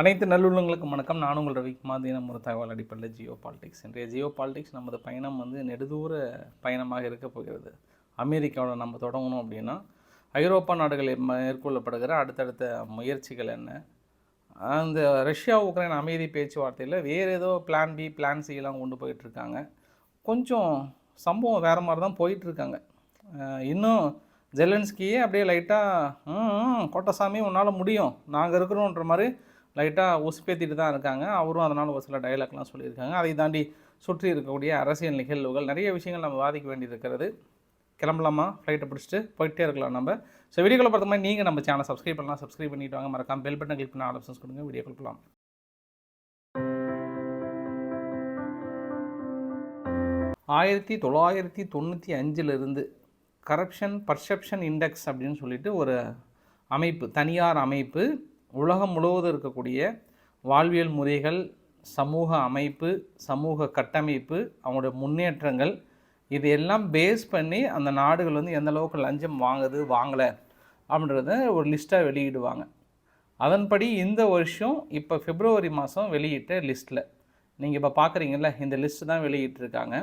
அனைத்து நல்லுள்ளங்களுக்கும் வணக்கம். நான் உங்கள் ரவிக்குமார் தினம் ஒரு தகவல் அடிப்படையில் ஜியோ பாலிடிக்ஸ். இன்றைய ஜியோ பாலிடிக்ஸ் நமது பயணம் வந்து நெடுதூர பயணமாக இருக்க போகிறது. அமெரிக்காவோட நம்ம தொடங்கணும் அப்படின்னா ஐரோப்பா நாடுகளில் மேற்கொள்ளப்படுகிற அடுத்தடுத்த முயற்சிகள் என்ன? அந்த ரஷ்யா உக்ரைன் அமைதி பேச்சுவார்த்தையில் வேறு ஏதோ பிளான் பி பிளான் சி எல்லாம் கொண்டு போயிட்டுருக்காங்க கொஞ்சம் சம்பவம் வேறு மாதிரி தான் போயிட்டுருக்காங்க இன்னும் ஜெலன்ஸ்கியே அப்படியே லைட்டாக ம் கோட்டசாமி உன்னால் முடியும். நாங்கள் இருக்கிறோன்ற மாதிரி லைட்டாக உசுப்பேத்திட்டு தான் இருக்காங்க. அவரும் அதனால் ஒரு சில டைலாக்லாம் சொல்லியிருக்காங்க. அதை தாண்டி சுற்றி இருக்கக்கூடிய அரசியல் நிகழ்வுகள் நிறைய விஷயங்கள் நம்ம வாதிக்க வேண்டியது இருக்கிறது கிளம்பலாமா ஃப்ளைட்டை பிடிச்சிட்டு போயிட்டே இருக்கலாம் நம்ம. ஸோ வீடியோக்குள்ள பார்த்த மாதிரி நீங்கள் நம்ம சேனல் சப்ஸ்கிரைப் பண்ணலாம். சப்ஸ்கிரைப் பண்ணிட்டு வாங்க. மறக்காம பெல் பட்டன் கிளிக் பண்ண ஆப்ஷன்ஸ் கொடுங்க. வீடியோ கொடுக்கலாம் ஆயிரத்தி தொள்ளாயிரத்தி தொண்ணூற்றி அஞ்சிலிருந்து கரப்ஷன் பர்செப்ஷன் இண்டெக்ஸ் அப்படின்னு சொல்லிட்டு ஒரு அமைப்பு தனியார் அமைப்பு உலகம் முழுவதும் இருக்கக்கூடிய வாழ்வியல் முறைகள் சமூக அமைப்பு சமூக கட்டமைப்பு அவங்களுடைய முன்னேற்றங்கள் இது எல்லாம் பேஸ் பண்ணி அந்த நாடுகள் வந்து எந்த அளவுக்கு லஞ்சம் வாங்குது வாங்கலை அப்படின்றத ஒரு லிஸ்ட்டாக வெளியிடுவாங்க. அதன்படி இந்த வருஷம் இப்போ பிப்ரவரி மாதம் வெளியிட்ட லிஸ்ட்டில் நீங்கள் இப்போ பார்க்குறீங்கல்ல இந்த லிஸ்ட்டு தான் வெளியிட்டிருக்காங்க.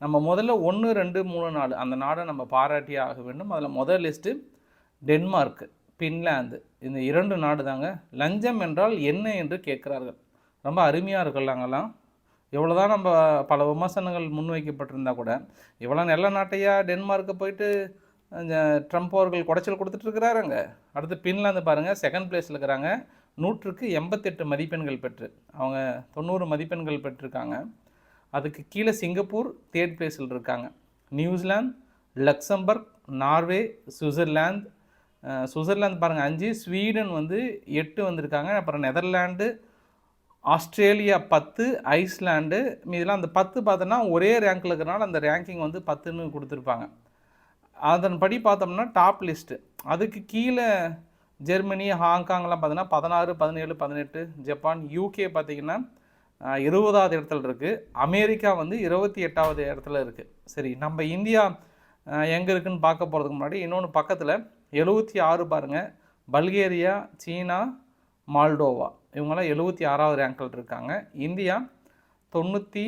நம்ம முதல்ல ஒன்று ரெண்டு மூணு நாடு அந்த நாடை நம்ம பாராட்டியே ஆக வேண்டும். அதில் முதல் லிஸ்ட்டு டென்மார்க்கு பின்லாந்து. இந்த இரண்டு நாடு தாங்க லஞ்சம் என்றால் என்ன என்று கேட்குறார்கள். ரொம்ப அருமையாக இருக்கலாங்கலாம் எவ்வளோ தான் நம்ம பல விமர்சனங்கள் முன்வைக்கப்பட்டிருந்தா கூட இவ்வளோ நல்ல நாட்டையாக டென்மார்க்கு போயிட்டு இந்த ட்ரம்ப் அவர்கள் குடைச்சல் கொடுத்துட்ருக்கிறாருங்க அடுத்து பின்லாந்து பாருங்கள் செகண்ட் பிளேஸில் இருக்கிறாங்க. நூற்றுக்கு எண்பத்தெட்டு மதிப்பெண்கள் பெற்று அவங்க தொண்ணூறு மதிப்பெண்கள் பெற்றிருக்காங்க. அதுக்கு கீழே சிங்கப்பூர் தேர்ட் பிளேஸில் இருக்காங்க. New Zealand Luxembourg Norway Switzerland Switzerland பாருங்கள் அஞ்சு ஸ்வீடன் வந்து எட்டு வந்திருக்காங்க அப்புறம் நெதர்லாண்டு ஆஸ்திரேலியா பத்து ஐஸ்லாண்டு இதெல்லாம் அந்த பத்து பார்த்தோன்னா ஒரே ரேங்க்கில் இருக்கிறனால அந்த ரேங்கிங் வந்து பத்துன்னு கொடுத்துருப்பாங்க. அதன்படி பார்த்தோம்னா டாப் லிஸ்ட்டு அதுக்கு கீழே ஜெர்மனி ஹாங்காங்லாம் பார்த்தீங்கன்னா பதினாறு பதினேழு பதினெட்டு ஜப்பான் யூகே பார்த்தீங்கன்னா இருபதாவது இடத்துல இருக்குது அமெரிக்கா வந்து இருபத்தி எட்டாவது இடத்துல இருக்குது சரி நம்ம இந்தியா எங்கே இருக்குதுன்னு பார்க்க போகிறதுக்கு முன்னாடி இன்னொன்று பக்கத்தில் எழுபத்தி ஆறு பாருங்கள் பல்கேரியா சீனா மால்டோவா. இவங்கெல்லாம் எழுபத்தி ஆறாவது ரேங்கில் இருக்காங்க. இந்தியா தொண்ணூற்றி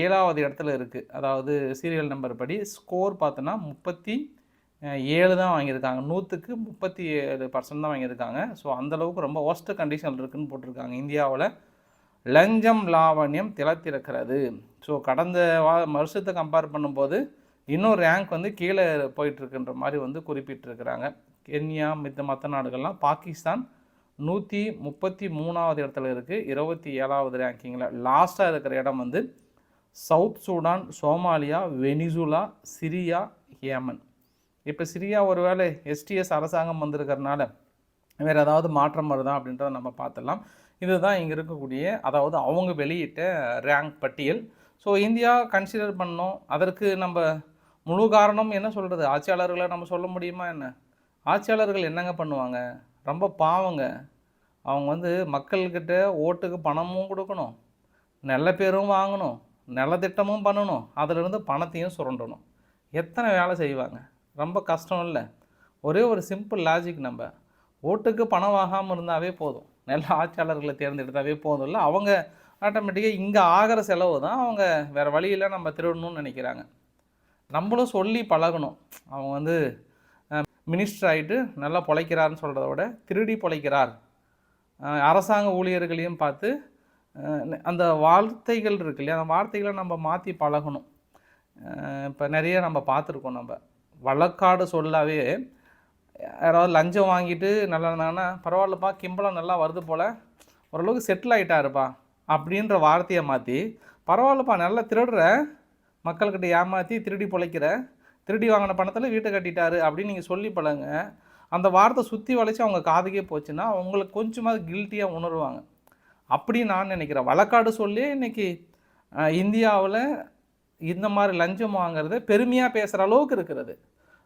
ஏழாவது இடத்துல இருக்குது அதாவது சீரியல் நம்பர் படி ஸ்கோர் பார்த்தோன்னா முப்பத்தி ஏழு தான் வாங்கியிருக்காங்க. நூற்றுக்கு முப்பத்தி ஏழு பர்சன்ட் தான் வாங்கியிருக்காங்க. ஸோ அந்தளவுக்கு ரொம்ப ஒஸ்ட் கண்டிஷன் இருக்குதுன்னு போட்டிருக்காங்க இந்தியாவில். லஞ்சம் லாவண்யம் திளத்திருக்கிறது ஸோ கடந்த வா வருஷத்தை கம்பேர் பண்ணும்போது இன்னும் ரேங்க் வந்து கீழே போயிட்டுருக்குன்ற மாதிரி வந்து குறிப்பிட்டிருக்கிறாங்க. கென்யா மித்த மற்ற நாடுகள்லாம் பாகிஸ்தான் நூற்றி முப்பத்தி மூணாவது இடத்துல இருக்குது இருபத்தி ஏழாவது ரேங்கிங்கில் லாஸ்ட்டாக இருக்கிற இடம் வந்து South Sudan Somalia Venezuela Syria Yemen இப்போ சிரியா ஒருவேளை எஸ்டிஎஸ் அரசாங்கம் வந்திருக்கறனால வேறு ஏதாவது மாற்றம் வருதா அப்படின்றத நம்ம பார்த்துடலாம். இதுதான் இங்கே இருக்கக்கூடிய அதாவது அவங்க வெளியிட்ட ரேங்க் பட்டியல். ஸோ இந்தியா கன்சிடர் பண்ணோம். அதற்கு நம்ம முழு காரணம் என்ன சொல்கிறது ஆட்சியாளர்களை நம்ம சொல்ல முடியுமா என்ன? ஆட்சியாளர்கள் என்னங்க பண்ணுவாங்க? ரொம்ப பாவங்க. அவங்க வந்து மக்கள்கிட்ட ஓட்டுக்கு பணமும் கொடுக்கணும் நல்ல பேரும் வாங்கணும் நல்ல திட்டமும் பண்ணணும் அதிலிருந்து பணத்தையும் சுரண்டணும். எத்தனை வேலை செய்வாங்க? ரொம்ப கஷ்டம் இல்லை. ஒரே ஒரு சிம்பிள் லாஜிக் நம்ம. ஓட்டுக்கு பணம் வாங்காமல் இருந்தாவே போதும். நல்ல ஆட்சியாளர்களை தேர்ந்தெடுத்தாவே போதும் இல்லை. அவங்க ஆட்டோமேட்டிக்காக இங்கே ஆகிற செலவு தான் அவங்க வேறு வழியில் நம்ம திருடணும்னு நினைக்கிறாங்க. நம்மளும் சொல்லி பழகணும். அவங்க வந்து மினிஸ்டர் ஆகிட்டு நல்லா பொழைக்கிறாருன்னு சொல்கிறத விட திருடி பொழைக்கிறார். அரசாங்க ஊழியர்களையும் பார்த்து அந்த வார்த்தைகள் இருக்கு இல்லையா? அந்த வார்த்தைகளை நம்ம மாற்றி பழகணும். இப்போ நிறைய நம்ம பார்த்துருக்கோம் நம்ம. வழக்காடு சொல்லாவே யாராவது லஞ்சம் வாங்கிட்டு நல்லா இருந்தாங்கன்னா பரவாயில்லப்பா கிம்பளம் நல்லா வருது போல் ஓரளவுக்கு செட்டில் ஆகிட்டாருப்பா அப்படின்ற வார்த்தையை மாற்றி பரவாயில்லப்பா நல்லா திருடுற மக்கள்கிட்ட ஏமாற்றி திருடி பிழைக்கிற திருடி வாங்கின பணத்தில் வீட்டை கட்டிட்டாரு அப்படின்னு நீங்கள் சொல்லி பழங்க அந்த வார்த்தை சுற்றி வளைச்சி அவங்க காதுக்கே போச்சுன்னா அவங்களுக்கு கொஞ்சமாக கில்ட்டியாக உணருவாங்க. அப்படி நான் நினைக்கிறேன். வழக்காடு சொல்லி இன்னைக்கு இந்தியாவில் இந்த மாதிரி லஞ்சம் வாங்கிறத பெருமையாக பேசுகிற அளவுக்கு இருக்கிறது.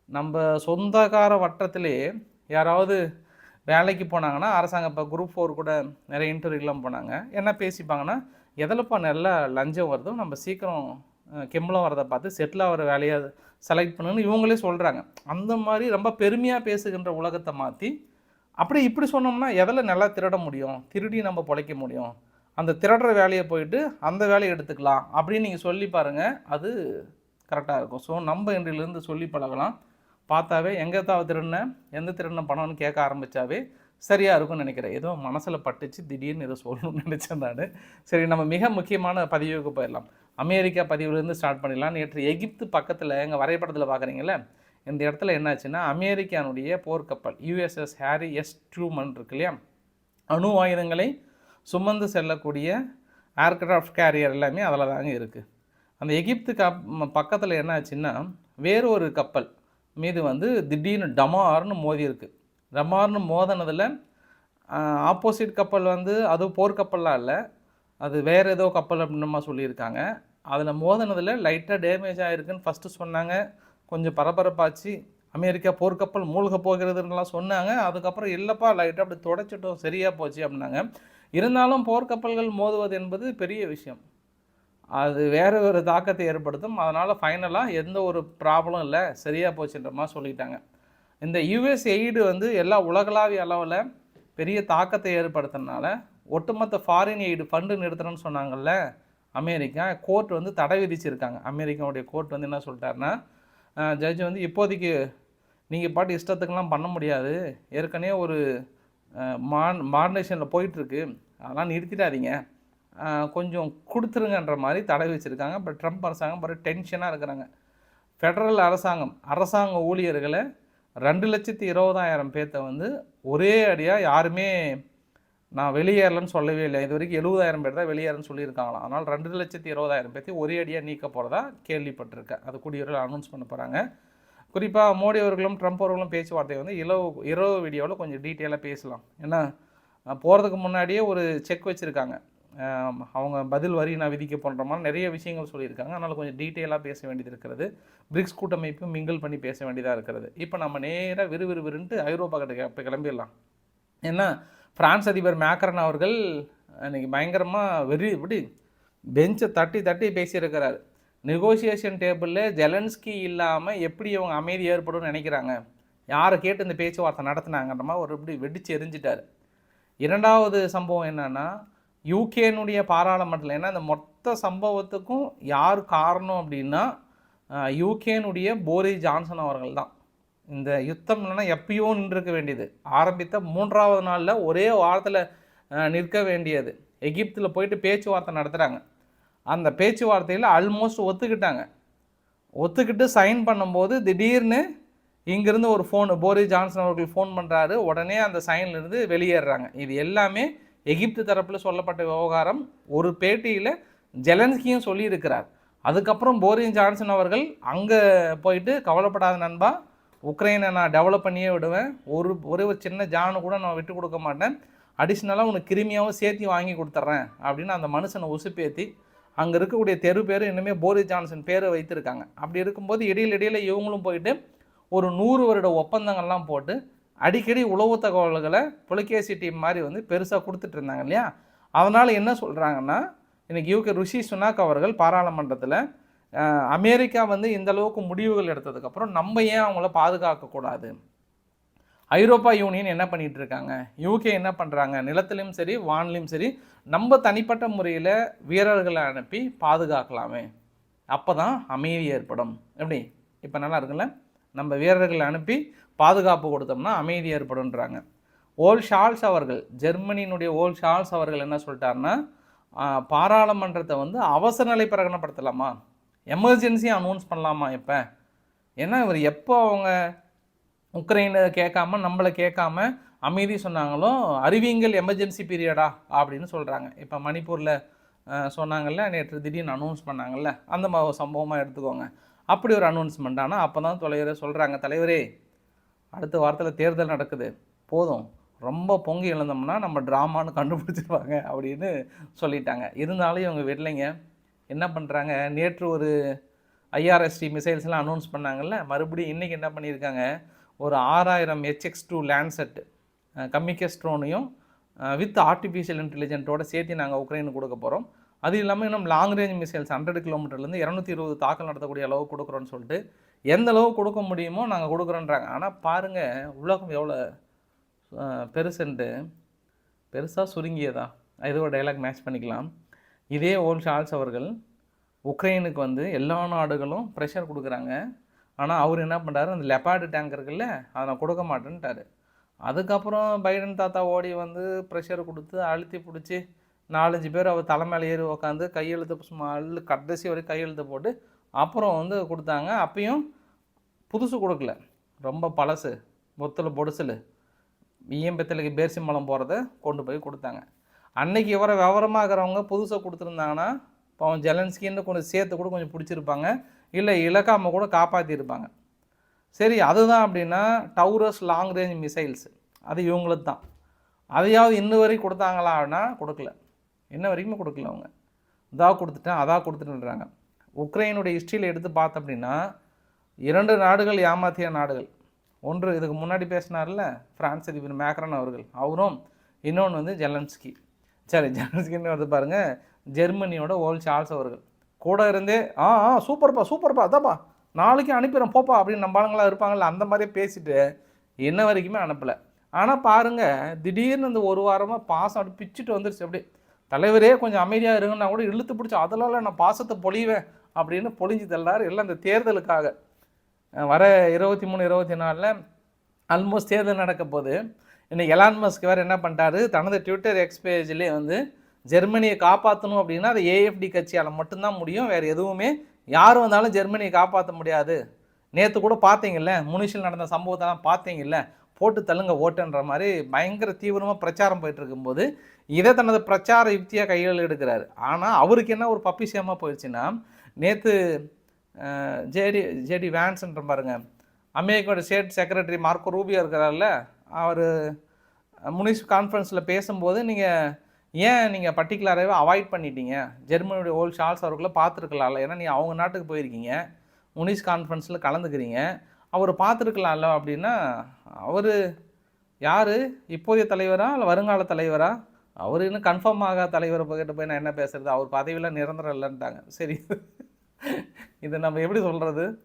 நம்ம சொந்தக்கார வட்டத்திலே யாராவது வேலைக்கு போனாங்கன்னா அரசாங்கம் இப்போ குரூப் ஃபோர் கூட நிறைய இன்டர்வியூலாம் போனாங்க. என்ன பேசிப்பாங்கன்னா எதிலப்பா நல்லா லஞ்சம் வருதோ நம்ம சீக்கிரம் கெம்பளம் வரதை பார்த்து செட்டில் ஆகிற வேலையை செலக்ட் பண்ணுன்னு இவங்களே சொல்கிறாங்க அந்த மாதிரி ரொம்ப பெருமையாக பேசுகின்ற உலகத்தை மாற்றி அப்படி இப்படி சொன்னோம்னா எதில் நல்லா திருட முடியும்? திருடி நம்ம பிழைக்க முடியும். அந்த திருடுற வேலையை போயிட்டு அந்த வேலையை எடுத்துக்கலாம் அப்படின்னு நீங்கள் சொல்லி பாருங்கள் அது கரெக்டாக இருக்கும். ஸோ நம்ம இன்றிலிருந்து சொல்லி பழகலாம். பார்த்தாவே எங்கே தான் எந்த திருடின பணம்னு கேட்க ஆரம்பித்தாவே சரியாக இருக்கும்னு நினைக்கிறேன். ஏதோ மனசில் பட்டுச்சு திடீர்னு ஏதோ சொல்லணும்னு நினச்சேன் நான். சரி நம்ம மிக முக்கியமான பதிவுக்கு போயிடலாம். அமெரிக்கா பதிவுலேருந்து ஸ்டார்ட் பண்ணிடலாம். நேற்று எகிப்து பக்கத்தில் எங்கள் வரைபடத்தில் பார்க்குறீங்கள இந்த இடத்துல என்னாச்சுன்னா அமெரிக்கானுடைய போர்க்கப்பல் யூஎஸ்எஸ் ஹாரி எஸ் ட்ரூமன் இருக்கு இல்லையா? அணு ஆயுதங்களை சுமந்து செல்லக்கூடிய ஏர்க்ராஃப்ட் கேரியர் எல்லாமே அதில் தாங்க இருக்குது அந்த எகிப்து கப் பக்கத்தில் என்ன ஆச்சுன்னா வேறு ஒரு கப்பல் மீது வந்து திடீர்னு டமார்னு மோதி இருக்குது டமார்னு மோதினதில் ஆப்போசிட் கப்பல் வந்து அது போர்க்கப்பல்லாம் இல்லை அது வேறு ஏதோ கப்பல் அப்படின்னுமா சொல்லியிருக்காங்க. அதில் மோதினதில் லைட்டாக டேமேஜ் ஆகிருக்குன்னு ஃபஸ்ட்டு சொன்னாங்க. கொஞ்சம் பரபரப்பாச்சு. அமெரிக்கா போர்க்கப்பல் மூழ்க போகிறதுலாம் சொன்னாங்க. அதுக்கப்புறம் இல்லைப்பா லைட்டாக அப்படி தொடச்சிட்டோம் சரியாக போச்சு அப்படின்னாங்க. இருந்தாலும் போர்க்கப்பல்கள் மோதுவது என்பது பெரிய விஷயம். அது வேறு ஒரு தாக்கத்தை ஏற்படுத்தும். அதனால் ஃபைனலாக எந்த ஒரு ப்ராப்ளம் இல்லை சரியாக போச்சுன்ற மாதிரி சொல்லிட்டாங்க. இந்த யுஎஸ் எய்டு வந்து எல்லா உலகளாவிய அளவில் பெரிய தாக்கத்தை ஏற்படுத்தினால ஒட்டுமொத்த ஃபாரின் எய்டு ஃபண்டு நிறுத்தணும்னு சொன்னாங்கல்ல அமெரிக்கா கோர்ட் வந்து தடை விதிச்சிருக்காங்க. அமெரிக்காவுடைய கோர்ட் வந்து என்ன சொல்லிட்டாருன்னா ஜட்ஜ் வந்து இப்போதைக்கு நீங்கள் பாட்டு இஷ்டத்துக்கெல்லாம் பண்ண முடியாது. ஏற்கனவே ஒரு மான் மாடனேஷனில் போயிட்டுருக்கு. அதெல்லாம் நிறுத்திடாதீங்க. கொஞ்சம் கொடுத்துருங்கன்ற மாதிரி தடை வச்சுருக்காங்க பட் ட்ரம்ப் அரசாங்கம் பிற டென்ஷனாக இருக்கிறாங்க. ஃபெடரல் அரசாங்கம் அரசாங்க ஊழியர்களை ரெண்டு லட்சத்தி இருபதாயிரம் பேர்த்த வந்து ஒரே அடியாக யாருமே நான் வெளியேறலன்னு சொல்லவே இல்லை. இது வரைக்கும் எழுபதாயிரம் பேர் தான் வெளியேறன்னு சொல்லியிருக்காங்களாம். அதனால் ரெண்டு லட்சத்தி இருபதாயிரம் பேர்த்தையும் ஒரே அடியாக நீக்க போகிறதா கேள்விப்பட்டிருக்கேன். அது கூடியவர்கள் அனௌன்ஸ் பண்ண போகிறாங்க குறிப்பாக மோடி அவர்களும் ட்ரம்ப் அவர்களும் பேச்சுவார்த்தை வந்து இரவு இரவு வீடியோவில் கொஞ்சம் டீட்டெயிலாக பேசலாம். ஏன்னா போகிறதுக்கு முன்னாடியே ஒரு செக் வச்சுருக்காங்க. அவங்க பதில் வரி நான் விதிக்க போன்ற மாதிரி நிறைய விஷயங்கள் சொல்லியிருக்காங்க. அதனால் கொஞ்சம் டீட்டெயிலாக பேச வேண்டியது இருக்கிறது. பிரிக்ஸ் கூட்டமைப்பு மிங்கிள் பண்ணி பேச வேண்டியதாக இருக்கிறது. இப்போ நம்ம நேராக விறுவிறுவிறுன்ட்டு ஐரோப்பா கிட்ட கிளம்பிடலாம். ஏன்னா ஃப்ரான்ஸ் அதிபர் மேக்ரன் அவர்கள் இன்றைக்கி பயங்கரமாக வெறி இப்படி பெஞ்சை தட்டி தட்டி பேசியிருக்கிறார். நெகோசியேஷன் டேபிளில் ஜெலன்ஸ்கி இல்லாமல் எப்படி அவங்க அமைதி ஏற்படும்னு நினைக்கிறாங்க? யாரை கேட்டு இந்த பேச்சுவார்த்தை நடத்தினாங்கன்ற மாதிரி ஒரு இப்படி வெடிச்சு எரிஞ்சிட்டார். இரண்டாவது சம்பவம் என்னென்னா யூகேனுடைய பாராளுமன்றத்தில் ஏன்னா இந்த மொத்த சம்பவத்துக்கும் யார் காரணம் அப்படின்னா யூகேனுடைய போரி ஜான்சன் அவர்கள் தான். இந்த யுத்தம் இல்லைன்னா எப்பயோ நின்றுக்க வேண்டியது. ஆரம்பித்த மூன்றாவது நாளில் ஒரே வாரத்தில் நிற்க வேண்டியது. எகிப்தில் போயிட்டு பேச்சுவார்த்தை நடத்துகிறாங்க அந்த பேச்சுவார்த்தையில் ஆல்மோஸ்ட் ஒத்துக்கிட்டாங்க. ஒத்துக்கிட்டு சைன் பண்ணும்போது திடீர்னு இங்கேருந்து ஒரு ஃபோன் போரி ஜான்சன் அவர்கள் ஃபோன் பண்ணுறாரு உடனே அந்த சைன்லேருந்து வெளியேறாங்க இது எல்லாமே எகிப்து தரப்பில் சொல்லப்பட்ட விவகாரம். ஒரு பேட்டியில் ஜெலன்ஸ்கியும் சொல்லியிருக்கிறார். அதுக்கப்புறம் போரின் ஜான்சன் அவர்கள் அங்கே போயிட்டு கவலைப்படாத நண்பா உக்ரைனை நான் டெவலப் பண்ணியே விடுவேன். ஒரு ஒரே ஒரு சின்ன ஜானு கூட நான் விட்டு கொடுக்க மாட்டேன். அடிஷ்னலாக உனக்கு கிருமியாகவும் சேர்த்து வாங்கி கொடுத்துட்றேன் அப்படின்னு அந்த மனுஷனை உசுப்பேற்றி அங்கே இருக்கக்கூடிய தெரு பேர் இன்னுமே போரிஸ் ஜான்சன் பேரை வைத்திருக்காங்க. அப்படி இருக்கும்போது இடையில் இடையில் இவங்களும் போயிட்டு ஒரு நூறு வருட ஒப்பந்தங்கள்லாம் போட்டு அடிக்கடி உளவு தகவல்களை புலகேசி டீம் மாதிரி வந்து பெருசாக கொடுத்துட்டு இருந்தாங்க இல்லையா? அதனால் என்ன சொல்கிறாங்கன்னா இன்றைக்கி யூகே ருஷி சுனாக் அவர்கள் பாராளுமன்றத்தில் அமெரிக்கா வந்து இந்த அளவுக்கு முடிவுகள் எடுத்ததுக்கப்புறம் நம்ம ஏன் அவங்கள பாதுகாக்கக்கூடாது ஐரோப்பா யூனியன் என்ன பண்ணிகிட்டு இருக்காங்க? யூகே என்ன பண்ணுறாங்க நிலத்திலையும் சரி வானிலையும் சரி நம்ம தனிப்பட்ட முறையில் வீரர்களை அனுப்பி பாதுகாக்கலாமே. அப்போ தான் அமைதி ஏற்படும். எப்படி? இப்போ நல்லா இருக்குல்ல? நம்ம வீரர்களை அனுப்பி பாதுகாப்பு கொடுத்தோம்னா அமைதி ஏற்படும்ன்றாங்க. ஓல் ஷால்ஸ் அவர்கள் ஜெர்மனியினுடைய ஓல் ஷால்ஸ் அவர்கள் என்ன சொல்லிட்டாருன்னா பாராளுமன்றத்தை வந்து அவசர நிலை பிரகடனப்படுத்தலாமா? எமர்ஜென்சியாக அனௌன்ஸ் பண்ணலாமா இப்போ? ஏன்னா இவர் எப்போ அவங்க உக்ரைனை கேட்காம நம்மளை கேட்காம அமைதி சொன்னாங்களோ அறிவியங்கள் எமர்ஜென்சி பீரியடா அப்படின்னு சொல்கிறாங்க இப்போ மணிப்பூரில் சொன்னாங்கல்ல நேற்று திடீர்னு அனௌன்ஸ் பண்ணாங்கல்ல அந்த மாதிரி சம்பவமாக எடுத்துக்கோங்க. அப்படி ஒரு அனௌன்ஸ்மெண்ட் ஆனால் அப்போ தான் தலைவரே சொல்கிறாங்க தலைவரே அடுத்த வாரத்தில் தேர்தல் நடக்குது. போதும். ரொம்ப பொங்கி எழுந்தோம்னா நம்ம ட்ராமான்னு கண்டுபிடிச்சிருவாங்க அப்படின்னு சொல்லிட்டாங்க. இருந்தாலும் இவங்க விடலைங்க. என்ன பண்ணுறாங்க நேற்று ஒரு ஐஆர்எஸ்டி மிசைல்ஸ்லாம் அனௌன்ஸ் பண்ணாங்கல்ல மறுபடியும் இன்றைக்கி என்ன பண்ணியிருக்காங்க? ஒரு ஆறாயிரம் ஹெச்எக்ஸ் டூ லேண்ட்செட்டு கம்யூனிகேஸ்ட்ரோனையும் வித் ஆர்டிஃபிஷியல் இன்டெலிஜென்ட்டோட சேர்த்து நாங்கள் உக்ரைனுக்கு கொடுக்க போகிறோம் அது இல்லாமல் இன்னும் லாங் ரேஞ்ச் மிசைல்ஸ் ஹண்ட்ரட் கிலோமீட்டர்லேருந்து இரநூத்தி இருபது தாக்கல் நடத்தக்கூடிய அளவு கொடுக்குறோன்னு சொல்லிட்டு எந்த அளவு கொடுக்க முடியுமோ நாங்கள் கொடுக்குறோன்றாங்க. ஆனால் பாருங்கள் உலகம் எவ்வளோ பெருசுன்ட்டு பெருசாக சுருங்கியதா? இதோட டைலாக் மேட்ச் பண்ணிக்கலாம். இதே ஓல் ஷால்ஸ் அவர்கள் உக்ரைனுக்கு வந்து எல்லா நாடுகளும் ப்ரெஷர் கொடுக்குறாங்க. ஆனால் அவர் என்ன பண்ணுறாரு அந்த லெப்பார்டு டேங்க் இருக்குல்ல அதை நான் கொடுக்க மாட்டேன்ட்டாரு. அதுக்கப்புறம் பைடன் தாத்தா ஓடி வந்து ப்ரெஷர் கொடுத்து அழுத்தி பிடிச்சி நாலஞ்சு பேர் அவர் தலை மேலே ஏறி உக்காந்து கையெழுத்து சும்மா அள்ளு கடைசி வரைக்கும் கையெழுத்து போட்டு அப்புறம் வந்து கொடுத்தாங்க. அப்பயும் புதுசு கொடுக்கல. ரொம்ப பழசு பொத்தில் பொடுசல். பேர்சி மலம் போகிறத கொண்டு போய் கொடுத்தாங்க. அன்னைக்கு இவரை விவரமாகறவங்க புதுசாக கொடுத்துருந்தாங்கன்னா இப்போ அவன் ஜெலன்ஸ்கின்னு கொஞ்சம் சேர்த்து கூட கொஞ்சம் பிடிச்சிருப்பாங்க. இல்லை இலக்காம கூட காப்பாற்றியிருப்பாங்க சரி அதுதான் அப்படின்னா டவுரஸ் லாங் ரேஞ்ச் மிசைல்ஸ் அது இவங்களுக்கு தான் அதையாவது இன்ன வரைக்கும் கொடுத்தாங்களான்னா கொடுக்கல. இன்ன வரைக்குமே கொடுக்கல அவங்க. இதாக கொடுத்துட்டேன் அதாக கொடுத்துட்டுன்றாங்க. உக்ரைனுடைய ஹிஸ்ட்ரியில் எடுத்து பார்த்தோம் அப்படின்னா இரண்டு நாடுகள் ஏமாத்திய நாடுகள். ஒன்று இதுக்கு முன்னாடி பேசினார்ல பிரான்ஸ் அதிபர் மேக்ரான் அவர்கள். அவரும் இன்னொன்று வந்து ஜெலன்ஸ்கி. சரி ஜெலன்ஸ்கின்னு வந்து பாருங்கள் ஜெர்மனியோட ஓல் சார்ல்ஸ் அவர்கள். கூட இருந்தே ஆ ஆ சூப்பர்ப்பா சூப்பர்ப்பா அதாப்பா நாளைக்கு அனுப்பிடுறேன் போப்பா அப்படின்னு நம்ம ஆளுங்களா இருப்பாங்கல்ல அந்த மாதிரியே பேசிட்டு இன்ன வரைக்குமே அனுப்பலை. ஆனால் பாருங்கள் திடீர்னு இந்த ஒரு வாரமாக பாசம் அப்படி பிச்சுட்டு வந்துருச்சு அப்படி தலைவரே கொஞ்சம் அமைதியாக இருங்கன்னா கூட இழுத்து பிடிச்சி அதெல்லாம் நான் பாசத்தை பொழிவேன் அப்படின்னு பொழிஞ்சு தள்ளார். எல்லாம் இந்த தேர்தலுக்காக. வர இருபத்தி மூணு இருபத்தி நாலில் ஆல்மோஸ்ட் தேர்தல் நடக்க போது இன்னும் எலான் மஸ்க் வேறு என்ன பண்ணிட்டாரு தனது ட்விட்டர் எக்ஸ் பேஜ்லேயே வந்து ஜெர்மனியை காப்பாற்றணும் அப்படின்னா அது ஏஎஃப்டி கட்சியால் மட்டும்தான் முடியும். வேறு எதுவுமே யார் வந்தாலும் ஜெர்மனியை காப்பாற்ற முடியாது. நேற்று கூட பார்த்தீங்கல்ல முனிஷில் நடந்த சம்பவத்தெல்லாம் பார்த்தீங்கல்ல போட்டு தள்ளுங்க ஓட்டுன்ற மாதிரி பயங்கர தீவிரமாக பிரச்சாரம் போயிட்டு இருக்கும்போது இதை தனது பிரச்சார யுக்தியாக கையில் எடுக்கிறாரு. ஆனால் அவருக்கு என்ன ஒரு பப்பிசியமாக போயிடுச்சுன்னா நேற்று ஜேடி ஜேடி வேன்ஸ்ன்ற பாருங்க அமெரிக்காவோட ஸ்டேட் செக்ரட்டரி மார்க்கோ ரூபியோ இருக்கிறார்ல அவர் முனிஸ் கான்ஃபரன்ஸில் பேசும்போது நீங்கள் ஏன் நீங்கள் பர்டிகுலராகவே அவாய்ட் பண்ணிட்டீங்க? ஜெர்மனியுடைய ஓல் ஷால்ஸ் அவர்களை பார்த்துருக்கலாம்ல. ஏன்னா நீங்கள் அவங்க நாட்டுக்கு போயிருக்கீங்க. முனிஸ் கான்ஃபரன்ஸில் கலந்துக்கிறீங்க. அவர் பார்த்துருக்கலாம்ல அப்படின்னா அவர் யார்? இப்போதைய தலைவரா இல்லை வருங்கால தலைவரா? அவர் இன்னும் கன்ஃபார்ம் ஆகாத தலைவரை கிட்ட போய் நான் என்ன பேசுறது? அவர் பதவியில் நிரந்தரம் இல்லைன்ட்டாங்க. சரி. இதை நம்ம எப்படி சொல்கிறது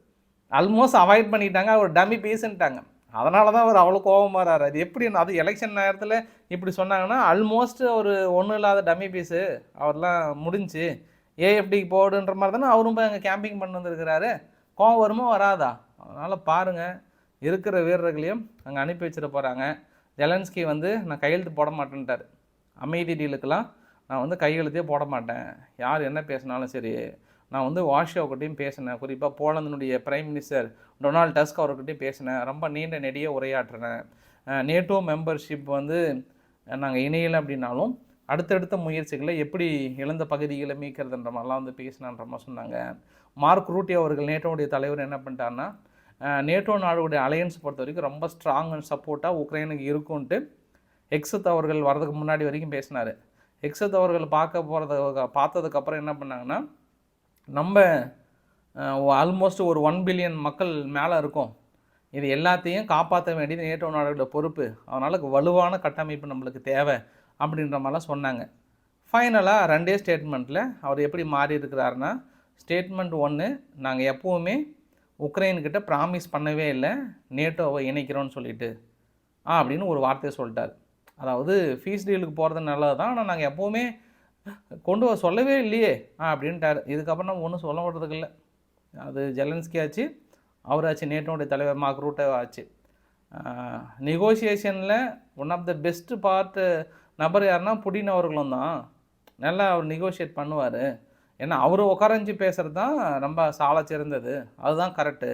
ஆல்மோஸ்ட் அவாய்ட் பண்ணிட்டாங்க. அவர் டம்மி பேசுன்ட்டாங்க. அதனால தான் அவர் அவ்வளோ கோபம் வராரு. அது எப்படி அது எலெக்ஷன் நேரத்தில் இப்படி சொன்னாங்கன்னா ஆல்மோஸ்ட் ஒரு ஒன்றும் இல்லாத டம்மி பீஸு அவர்லாம் முடிஞ்சு ஏஎஃப்டிக்கு போடுன்ற மாதிரி தானே அவரும் போய் அங்கே கேம்பிங் பண்ணி வந்திருக்கிறாரு. கோவம் வருமோ வராதா? அதனால் பாருங்கள் இருக்கிற வீரர்களையும் அங்கே அனுப்பி வச்சிட போகிறாங்க ஜெலன்ஸ்கி வந்து நான் கையெழுத்து போட மாட்டேன்ட்டார். அமைதி டீலுக்கெல்லாம் நான் வந்து கையெழுத்தே போட மாட்டேன். யார் என்ன பேசினாலும் சரி நான் வந்து வாஷோக்கிட்டையும் பேசினேன். குறிப்பாக போலந்தினுடைய பிரைம் மினிஸ்டர் டொனால்ட் டஸ்க் அவர்கிட்டையும் பேசினேன். ரொம்ப நீண்ட நெடிய உரையாற்றினேன். நேட்டோ மெம்பர்ஷிப் வந்து நாங்கள் இணையலை அப்படின்னாலும் அடுத்தடுத்த முயற்சிகளை எப்படி இழந்த பகுதிகளை மீட்கிறதுன்ற மாதிரிலாம் வந்து பேசினான்ற மாதிரி சொன்னாங்க. மார்க் ரூட்டி அவர்கள் நேட்டோடைய தலைவர் என்ன பண்ணிட்டாருன்னா நேட்டோ நாடுடைய அலையன்ஸ் பொறுத்த வரைக்கும் ரொம்ப ஸ்ட்ராங் அண்ட் சப்போர்ட்டாக உக்ரைனுக்கு இருக்கும்ன்ட்டு எக்ஸத் அவர்கள் வரதுக்கு முன்னாடி வரைக்கும் பேசினார். எக்ஸத் அவர்கள் பார்க்க போகிறத பார்த்ததுக்கப்புறம் என்ன பண்ணாங்கன்னா நம்ம ஆல்மோஸ்ட் ஒரு ஒன் பில்லியன் மக்கள் மேலே இருக்கோம். இது எல்லாத்தையும் காப்பாற்ற வேண்டியது நேட்டோ நாடுகளோட பொறுப்பு. அதனால் வலுவான கட்டமைப்பு நம்மளுக்கு தேவை அப்படின்ற மாதிரிலாம் சொன்னாங்க. ஃபைனலாக ரெண்டே ஸ்டேட்மெண்ட்டில் அவர் எப்படி மாறி இருக்கிறாருன்னா ஸ்டேட்மெண்ட் ஒன்று நாங்கள் எப்போவுமே உக்ரைன்கிட்ட ப்ராமிஸ் பண்ணவே இல்லை நேட்டோவை இணைக்கிறோன்னு சொல்லிட்டு. ஆ அப்படின்னு ஒரு வார்த்தையை சொல்லிட்டார். அதாவது ஃபீஸ் டீலுக்கு போகிறது நல்லது தான் ஆனால் நாங்கள் எப்போவுமே கொண்டு வர சொல்லவே இல்லையே. ஆ அப்படின்ட்டார். இதுக்கப்புறம் நம்ம ஒன்றும் சொல்ல விடுறதுக்கு இல்லை. அது ஜெலன்ஸ்கி ஆச்சு அவராச்சு நேட்டோடைய தலைவர் மாக்ரூட்டே ஆச்சு. நெகோசியேஷனில் one of the best part நபர் யாருன்னா புடின் அவர்களும் தான். நல்லா அவர் நெகோஷியேட் பண்ணுவார். ஏன்னா அவர் உட்காரஞ்சு பேசுகிறது தான் ரொம்ப சாலை சிறந்தது. அதுதான் கரெக்டு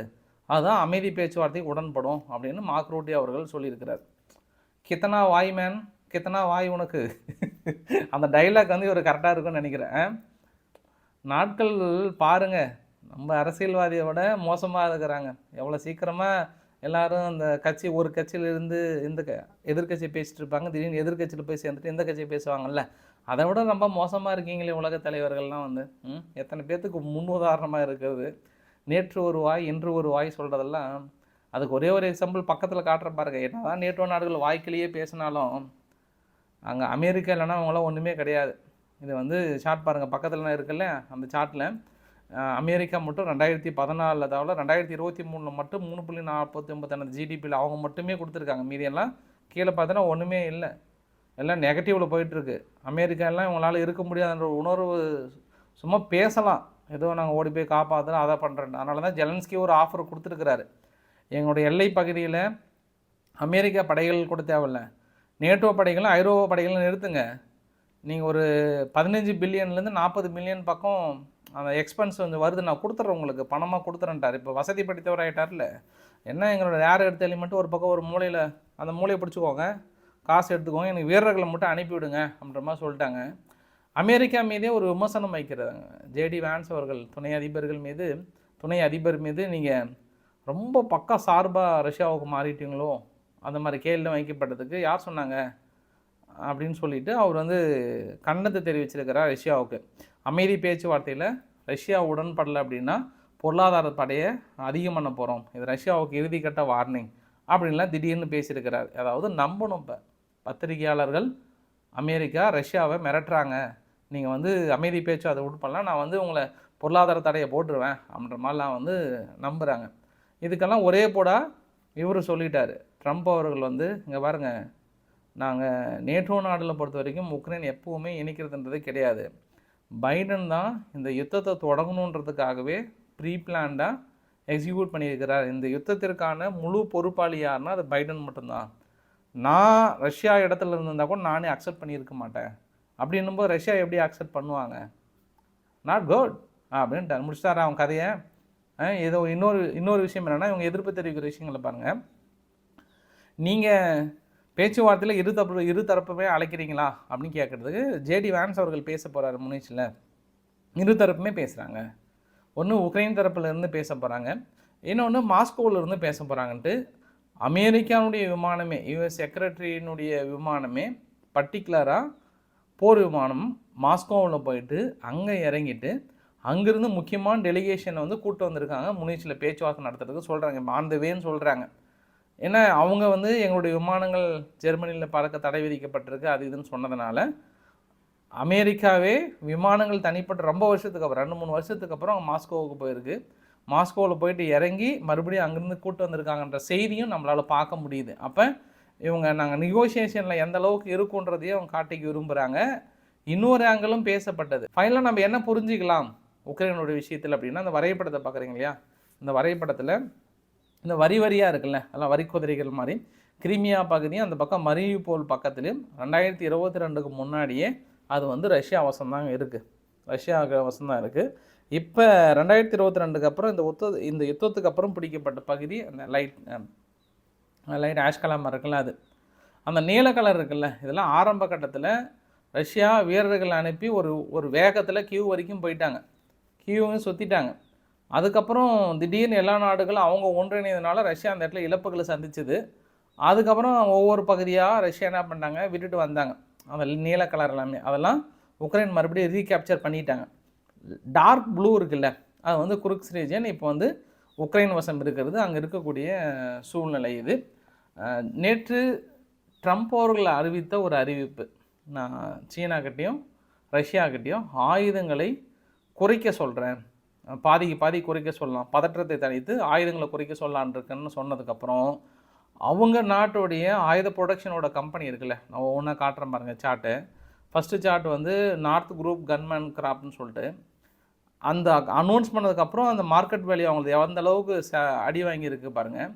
அதுதான் அமைதி பேச்சுவார்த்தைக்கு உடன்படும் அப்படின்னு மார்க் ரூட்டி அவர்கள் சொல்லியிருக்கிறார். கித்தனா வாய்மேன் கித்தனா வாய் உனக்கு? அந்த டைலாக் வந்து இவர் கரெக்டாக இருக்கும்னு நினைக்கிறேன். நாட்கள் பாருங்கள் நம்ம அரசியல்வாதியை விட மோசமாக இருக்கிறாங்க. எவ்வளோ சீக்கிரமாக எல்லாரும் அந்த கட்சி ஒரு கட்சியிலிருந்து இந்த க எதிர்க்கட்சி பேசிட்டு இருப்பாங்க. திடீர்னு எதிர்கட்சியில் போய் சேர்ந்துட்டு இந்த கட்சியை பேசுவாங்கல்ல. அதை விட ரொம்ப மோசமாக இருக்கீங்களே உலக தலைவர்கள்லாம் வந்து. ம்? எத்தனை பேர்த்துக்கு முன் உதாரணமாக இருக்கிறது நேற்று ஒரு வாய் இன்று ஒரு வாய் சொல்கிறதெல்லாம் அதுக்கு ஒரே ஒரு எக்ஸாம்பிள் பக்கத்தில் காட்டுற பாருங்க. என்னதான் நேட்டோ நாடுகள் வாய்க்கிலேயே பேசினாலும் அங்கே அமெரிக்கா இல்லைனா அவங்களாம் ஒன்றுமே கிடையாது. இது வந்து சார்ட் பாருங்கள் பக்கத்தில் இருக்குல்ல அந்த சார்ட்டில் அமெரிக்கா மட்டும் ரெண்டாயிரத்தி பதினாலில் தவிர ரெண்டாயிரத்தி இருபத்தி மூணில் மட்டும் மூணு புள்ளி நாற்பத்தி ஒன்பது ஜிடிபியில் அவங்க மட்டுமே கொடுத்துருக்காங்க. மீதியெல்லாம் கீழே பார்த்தோன்னா ஒன்றுமே இல்லை. எல்லாம் நெகட்டிவில் போயிட்டுருக்கு அமெரிக்காலாம் இவங்களால இருக்க முடியாதுன்ற உணர்வு சும்மா பேசலாம். ஏதோ நாங்கள் ஓடி போய் காப்பாற்றுறோம் அதை பண்ணுறேன் அதனால தான் ஜெலன்ஸ்கி ஒரு ஆஃபர் கொடுத்துருக்குறாரு. எங்களுடைய எல்லை பகுதியில் அமெரிக்கா படைகள் கூட தேவையில்லை. நேட்டோ படைகளும் ஐரோப்பா படைகளும் நிறுத்துங்க. நீங்கள் ஒரு பதினஞ்சு பில்லியன்லேருந்து நாற்பது மில்லியன் பக்கம் அந்த எக்ஸ்பென்ஸ் வந்து வருது. நான் கொடுத்துட்றேன் உங்களுக்கு. பணமாக கொடுத்துறேன்ட்டார். இப்போ வசதி படித்தவர் ஆகிட்டார்ல என்ன எங்களோட யார் எடுத்த எலிமெண்ட்டு ஒரு பக்கம் ஒரு மூலையில் அந்த மூலையை பிடிச்சிக்கோங்க. காசு எடுத்துக்கோங்க. எனக்கு வீரர்களை மட்டும் அனுப்பிவிடுங்க அப்படின்ற மாதிரி சொல்லிட்டாங்க. அமெரிக்கா மீதே ஒரு விமர்சனம் வைக்கிறாங்க. ஜேடி வேன்ஸ் அவர்கள் துணை அதிபர்கள் மீது துணை அதிபர் மீது நீங்கள் ரொம்ப பக்கா சார்பாக ரஷ்யாவுக்கு மாறிட்டீங்களோ? அந்த மாதிரி கேள்வி வைக்கப்பட்டதுக்கு யார் சொன்னாங்க? அப்படின்னு சொல்லிட்டு அவர் வந்து கண்டனத்தை தெரிவிச்சிருக்கிறார் ரஷ்யாவுக்கு. அமைதி பேச்சுவார்த்தையில் ரஷ்யா உடன்படலை அப்படின்னா பொருளாதார தடையை அதிகம் பண்ண போகிறோம் இது ரஷ்யாவுக்கு இறுதிக்கட்ட வார்னிங் அப்படின்லாம் திடீர்னு பேசியிருக்கிறார். அதாவது நம்பணும் இப்போ. பத்திரிகையாளர்கள் அமெரிக்கா ரஷ்யாவை மிரட்டுறாங்க. நீங்கள் வந்து அமைதி பேச்சு அதை உட்படலாம். நான் வந்து உங்களை பொருளாதார தடையை போட்டுருவேன் அப்படின்ற மாதிரிலாம் வந்து நம்புகிறாங்க இதுக்கெல்லாம் ஒரே போடா இவர் சொல்லிட்டார். ட்ரம்ப் அவர்கள் வந்து இங்கே பாருங்கள் நாங்கள் நேட்டோ நாடில் பொறுத்த வரைக்கும் உக்ரைன் எப்போவுமே இணைக்கிறதுன்றது கிடையாது. பைடன் தான் இந்த யுத்தத்தை தொடங்கணுன்றதுக்காகவே ப்ரீ பிளான்டாக எக்ஸிக்யூட் பண்ணியிருக்கிறார். இந்த யுத்தத்திற்கான முழு பொறுப்பாளி யாருன்னா அது பைடன் மட்டும்தான். நான் ரஷ்யா இடத்துல இருந்திருந்தால் கூட நானே அக்செப்ட் பண்ணியிருக்க மாட்டேன். அப்படின்னும்போது ரஷ்யா எப்படி அக்செப்ட் பண்ணுவாங்க? நாட் குட் அப்படின்ட்டு முடிச்சிட்டாரா அவன் கதையை. ஏதோ இன்னொரு இன்னொரு விஷயம் என்னென்னா இவங்க எதிர்ப்பு தெரிவிக்கிற விஷயங்களை பாருங்கள் நீங்கள் பேச்சுவார்த்தையில் இரு தரப்பு இரு தரப்புமே அழைக்கிறீங்களா அப்படின்னு கேட்குறதுக்கு ஜேடி வேன்ஸ் அவர்கள் பேச போகிறாரு முனிச்சில். இரு தரப்புமே பேசுகிறாங்க ஒன்று உக்ரைன் தரப்புலேருந்து பேச போகிறாங்க இன்னொன்று மாஸ்கோவிலேருந்து பேச போகிறாங்கன்ட்டு அமெரிக்காவுடைய விமானமே யுஎஸ் செக்ரட்டரியினுடைய விமானமே பர்டிகுலராக போர் விமானம் மாஸ்கோவில் போயிட்டு அங்கே இறங்கிட்டு அங்கேருந்து முக்கியமான டெலிகேஷனை வந்து கூட்டு வந்திருக்காங்க. முனிச்சில் பேச்சுவார்த்தை நடத்துறதுக்கு சொல்கிறாங்க ஆன் த வேன்னு சொல்கிறாங்க ஏன்னா அவங்க வந்து எங்களுடைய விமானங்கள் ஜெர்மனியில் பறக்க தடை விதிக்கப்பட்டிருக்கு. அது இதுன்னு சொன்னதுனால அமெரிக்காவே விமானங்கள் தனிப்பட்ட ரொம்ப வருஷத்துக்கு அப்புறம் ரெண்டு மூணு வருஷத்துக்கு அப்புறம் மாஸ்கோவுக்கு போயிருக்கு. மாஸ்கோவில் போயிட்டு இறங்கி மறுபடியும் அங்கேருந்து கூட்டு வந்திருக்காங்கன்ற செய்தியும் நம்மளால் பார்க்க முடியுது. அப்போ இவங்க நாங்கள் நெகோசியேஷனில் எந்த அளவுக்கு இருக்குன்றதையும் அவங்க காட்டிக்க விரும்புகிறாங்க இன்னொரு ஆங்கிலும் பேசப்பட்டது. ஃபைனலாக நம்ம என்ன புரிஞ்சுக்கலாம்? உக்ரைனோட விஷயத்தில் அப்படின்னா அந்த வரைபடத்தை பார்க்குறீங்க இல்லையா? இந்த வரைபடத்தில் இந்த வரி வரியாக இருக்குல்ல அதெல்லாம் வரி குதிரைகள் மாதிரி கிரிமியா பகுதியும் அந்த பக்கம் மரியுபோல் பக்கத்துலேயும் ரெண்டாயிரத்தி இருபத்தி ரெண்டுக்கு முன்னாடியே அது வந்து ரஷ்யா வசம் இருக்குது ரஷ்யா வசம் தான் இருக்குது இப்போ ரெண்டாயிரத்தி இருபத்தி ரெண்டுக்கு அப்புறம் இந்த ஒத்த இந்த யுத்தத்துக்கு அப்புறம் பிடிக்கப்பட்ட பகுதி அந்த லைட் லைட் ஆஷ் கலர் இருக்குல்ல அது. அந்த நீல கலர் இருக்குல்ல இதெல்லாம் ஆரம்ப கட்டத்தில் ரஷ்யா வீரர்கள் அனுப்பி ஒரு ஒரு வேகத்தில் கியூ வரைக்கும் போயிட்டாங்க. கியூவையும் சுற்றிட்டாங்க அதுக்கப்புறம் திடீர்னு எல்லா நாடுகளும் அவங்க ஒன்றிணைந்தனால ரஷ்யா அந்த இடத்துல இழப்புகளை சந்திச்சுது. அதுக்கப்புறம் ஒவ்வொரு பகுதியாக ரஷ்யா என்ன பண்ணாங்க விட்டுட்டு வந்தாங்க. அந்த நீல கலர் எல்லாமே. அதெல்லாம் உக்ரைன் மறுபடியும் ரீகேப்சர் பண்ணிட்டாங்க. டார்க் ப்ளூ இருக்குல்ல அது வந்து குருக்ஸ் ரீஜன் இப்போ வந்து உக்ரைன் வசம் இருக்கிறது. அங்கே இருக்கக்கூடிய சூழ்நிலை இது. நேற்று ட்ரம்ப் அவர்கள் அறிவித்த ஒரு அறிவிப்பு. நான் சீனாக்கிட்டேயும் ரஷ்யாக்கிட்டேயும் ஆயுதங்களை குறைக்க சொல்கிறேன் பாதிக்கு பாதி குறைக்க சொல்லலாம். பதற்றத்தை தணித்து ஆயுதங்களை குறைக்க சொல்லலான் இருக்குன்னு சொன்னதுக்கப்புறம் அவங்க நாட்டுடைய ஆயுத ப்ரொடக்ஷனோட கம்பெனி இருக்குல்ல நான் ஒவ்வொன்றா காட்டுறேன் பாருங்கள் சார்ட்டு ஃபஸ்ட்டு சார்ட் வந்து நார்த் குரூப் கன்மேன் கிராப்னு சொல்லிட்டு அந்த அனௌன்ஸ் பண்ணதுக்கப்புறம் அந்த மார்க்கெட் வேல்யூ அவங்களுக்கு எந்த அளவுக்கு ச அடி வாங்கியிருக்கு பாருங்கள்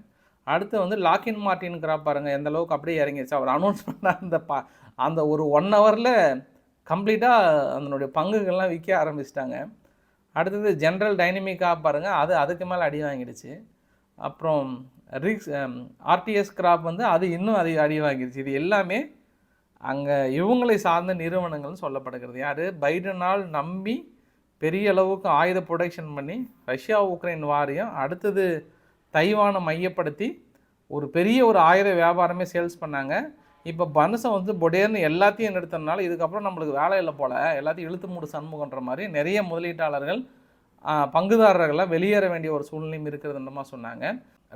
அடுத்து வந்து லாக்கின் மார்ட்டின் கிராப் பாருங்கள் எந்த அளவுக்கு அப்படியே இறங்கிடுச்சு அவர் அனௌன்ஸ் பண்ண அந்த பா அந்த ஒரு ஒன் ஹவரில் கம்ப்ளீட்டாக அதனுடைய பங்குகள்லாம் விற்க ஆரம்பிச்சிட்டாங்க. அடுத்தது ஜென்ரல் டைனமிக்காக பாருங்கள் அது அதுக்கு மேலே அடி வாங்கிடுச்சு. அப்புறம் ரிக்ஸ் ஆர்டிஎஸ் கிராப் வந்து அது இன்னும் அதிக அடி வாங்கிடுச்சு. இது எல்லாமே அங்கே இவங்களை சார்ந்த நிறுவனங்கள்னு சொல்லப்படுகிறது. யார்? பைடனால் நம்பி பெரிய அளவுக்கு ஆயுத ப்ரொடக்ஷன் பண்ணி ரஷ்யா உக்ரைன் வாரியம் அடுத்தது தைவானை மையப்படுத்தி ஒரு பெரிய ஒரு ஆயுத வியாபாரமே சேல்ஸ் பண்ணாங்க. இப்போ பனுசை வந்து பொடேர்னு எல்லாத்தையும் நிறுத்தினால இதுக்கப்புறம் நம்மளுக்கு வேலை இல்லை போல். எல்லாத்தையும் இழுத்து மூடு சண்முகன்ற மாதிரி நிறைய முதலீட்டாளர்கள் பங்குதாரர்களை வெளியேற வேண்டிய ஒரு சூழ்நிலையும் இருக்கிறதுன்றமா சொன்னாங்க.